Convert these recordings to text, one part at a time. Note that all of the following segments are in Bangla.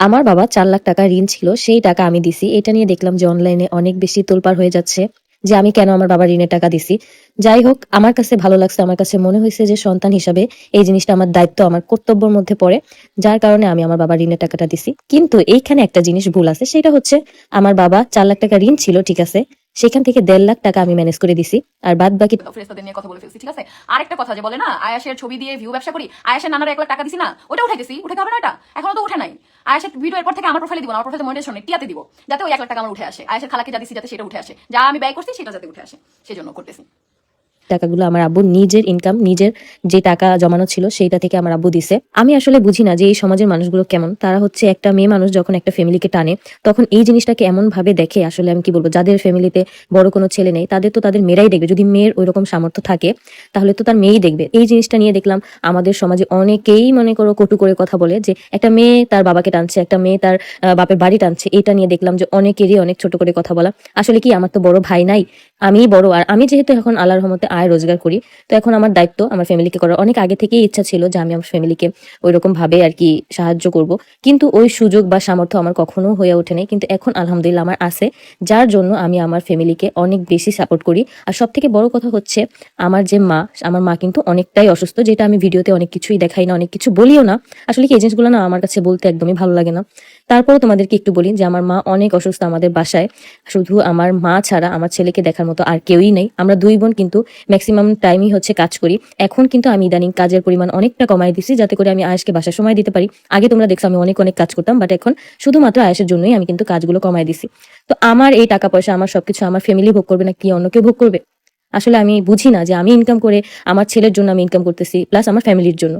আমার বাবা ৪ লাখ টাকা ঋণ ছিল। সেই টাকা আমি দিছি। এটা নিয়ে দেখলাম যে অনলাইনে অনেক বেশি তোলপাড় হয়ে যাচ্ছে। যে আমি কেন আমার বাবার ঋণের টাকা দিছি। যাই হোক আমার কাছে ভালো লাগছে। আমার কাছে মনে হইছে যে সন্তান হিসাবে এই জিনিসটা আমার দায়িত্ব, আমার কর্তব্যের মধ্যে পড়ে। যার কারণে আমি আমার বাবার ঋণের টাকাটা দিছি। কিন্তু এইখানে একটা জিনিস ভুল আছে। সেটা হচ্ছে আমার বাবা চার লাখ টাকা ঋণ ছিল ঠিক আছে। সেখান থেকে দেড় লাখ টাকা আমি ম্যানেজ করে দিছি। আর বাদ বাকি ফেরেস্তাদের নিয়ে কথা বলে ফেলছি ঠিক আছে আরেকটা কথা যে বলে না আয়াসের ছবি দিয়ে ভিউ ব্যবসা করি আয়াসের নানার এক লাখ টাকা দিছি না ওটা উঠাইতেছি উঠাতে হবে না এটা এখনও তো উঠে নাই আয়াসের ভিডিও এরপর থেকে আমার প্রোফাইলে দিব আমার প্রোফাইলে মনিটাইজেশন টিয়াতে দিব, যাতে ওই এক লাখ টাকা আমার উঠে আসে, আয়েশের খালাকে যা দিছি যাতে সেটা উঠে আসে। যা আমি ব্যয় করছি, সেটা যাতে উঠে আসে, সেজন্য করতেছি। টাকাগুলো আমার আব্বু নিজের ইনকাম নিজের যে টাকা জমানো ছিল সেইটা থেকে আমার আব্বু দিছে। আমি আসলে বুঝি না যে এই সমাজের মানুষগুলো কেমন। তারা হচ্ছে একটা মেয়ে মানুষ যখন একটা ফ্যামিলিকে টানে, তখন এই জিনিসটাকে এমন ভাবে দেখে, আসলে আমি কি বলব, যাদের ফ্যামিলিতে বড় কোনো ছেলে নেই, তাদের তো তাদের মেয়েরাই দেখবে। যদি মেয়ের ওই রকম সামর্থ্য থাকে, তাহলে তো তার মেয়েই দেখবে। এই জিনিসটা নিয়ে দেখলাম, আমাদের সমাজে অনেকেই মনে করো কটু করে কথা বলে যে, একটা মেয়ে তার বাবাকে টানছে, একটা মেয়ে তার বাপের বাড়ি টানছে। এটা নিয়ে দেখলাম যে অনেকেরই অনেক ছোট করে কথা বলা। আসলে কি আমার তো বড় ভাই নাই? আমি বড়। আর আমি যেহেতু এখন আল্লাহর রহমতে আয় রোজগার করি। তো এখন আমার দায়িত্ব আমার ফ্যামিলিকে করার। অনেক আগে থেকেই ইচ্ছা ছিল যে আমি আমার ফ্যামিলিকে ওই ভাবে আর কি সাহায্য করব। কিন্তু ওই সুযোগ বা সামর্থ্য আমার কখনো হয়ে ওঠে কিন্তু এখন আলহামদুলিল্লাহ আমার আছে। যার জন্য আমি আমার ফ্যামিলিকে অনেক বেশি সাপোর্ট করি। আর সব থেকে বড় কথা হচ্ছে আমার যে মা, আমার মা কিন্তু অনেকটাই অসুস্থ। যেটা আমি ভিডিওতে অনেক কিছুই দেখাই না, অনেক কিছু বলিও না। আসলে কি এই জিনিসগুলো না আমার কাছে বলতে একদমই ভালো লাগে না। তারপরে তোমাদেরকে একটু বলি যে আমার মা অনেক অসুস্থ আমাদের বাসায়। শুধু আমার মা ছাড়া আমার ছেলেকে দেখার মতো আর কেউই নেই। আমরা দুই বোন কিন্তু ম্যাক্সিমাম টাইমই হচ্ছে কাজ করি। এখন কিন্তু আমি ইদানিং কাজের পরিমাণ অনেকটা কমাই দিছি যাতে করে আমি আয়েশকে বাসায় সময় দিতে পারি। আগে তোমরা দেখছ আমি অনেক অনেক কাজ করতাম বাট এখন শুধুমাত্র আয়েশের জন্যই আমি কিন্তু কাজগুলো কমাই দিছি। তো আমার এই টাকা পয়সা, আমার সবকিছু আমার ফ্যামিলি ভোগ করবে না কি অন্য কেউ ভোগ করবে? আসলে আমি বুঝি না যে আমি ইনকাম করে আমার ছেলের জন্য আমি ইনকাম করতেছি প্লাস আমার ফ্যামিলির জন্য।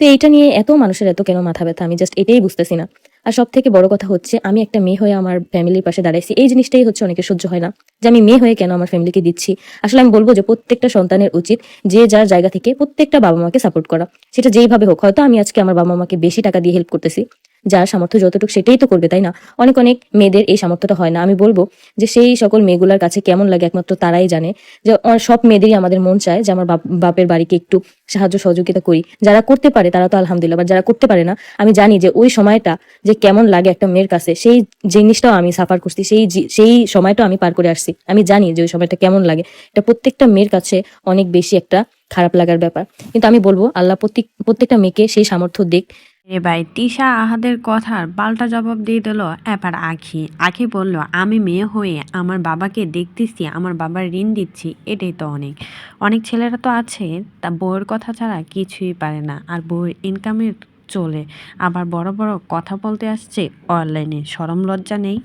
তো এইটা নিয়ে এত মানুষের এত কেন মাথা ব্যথা? আমি জাস্ট এটাই বুঝতেছি না। আর সব থেকে বড় কথা হচ্ছে, আমি একটা মেয়ে হয়ে আমার ফ্যামিলির পাশে দাঁড়াইছি। এই জিনিসটাই হচ্ছে অনেকে সহ্য হয় না যে আমি মেয়ে হয়ে কেন আমার ফ্যামিলিকে দিচ্ছি। আসলে আমি বলব যে প্রত্যেকটা সন্তানের উচিত যে যার জায়গা থেকে প্রত্যেকটা বাবা মাকে সাপোর্ট করা। সেটা যেইভাবে হোক, হয়তো আমি আজকে আমার বাবা মাকে বেশি টাকা দিয়ে হেল্প করতেছি যার সামর্থ্য যতটুকু সেটাই তো করবে, তাই না? অনেক অনেক মেয়েদের এই সামর্থ্যটা হয় না। আমি বলব যে সেই সকল মেয়েগুলার কাছে কেমন লাগে একমাত্র তারাই জানে। যে সব মেয়েদেরই আমাদের মন চায় যে আমার বাপ- বাপের বাড়িকে একটু সাহায্য সহযোগিতা করি। যারা করতে পারে তারা তো আলহামদুলিল্লাহ বা যারা করতে পারে না, আমি জানি যে ওই সময়টা যে কেমন লাগে একটা মেয়ের কাছে, সেই জিনিসটাও আমি সাফার করছি, সেই সেই সময়টাও আমি পার করে আসছি। আমি জানি যে ওই সময়টা কেমন লাগে। এটা প্রত্যেকটা মেয়ের কাছে অনেক বেশি একটা খারাপ লাগার ব্যাপার। কিন্তু আমি বলব, আল্লাহ প্রত্যেক, প্রত্যেকটা মেয়েকে সেই সামর্থ্য দিক। এ ভাই, তিশা আহাদের কথার পাল্টা জবাব দিয়ে দিল, এবার আখি। আখি বলল, আমি মেয়ে হয়ে আমার বাবাকে দেখতেছি, আমার বাবার ঋণ দিচ্ছি, এটাই তো অনেক। অনেক ছেলেরা তো আছে, তা বউয়ের কথা ছাড়া কিছুই পারে না, আর বউয়ের ইনকামের চলে। আবার বড় বড় কথা বলতে আসছে অনলাইনে সরম লজ্জা নেই।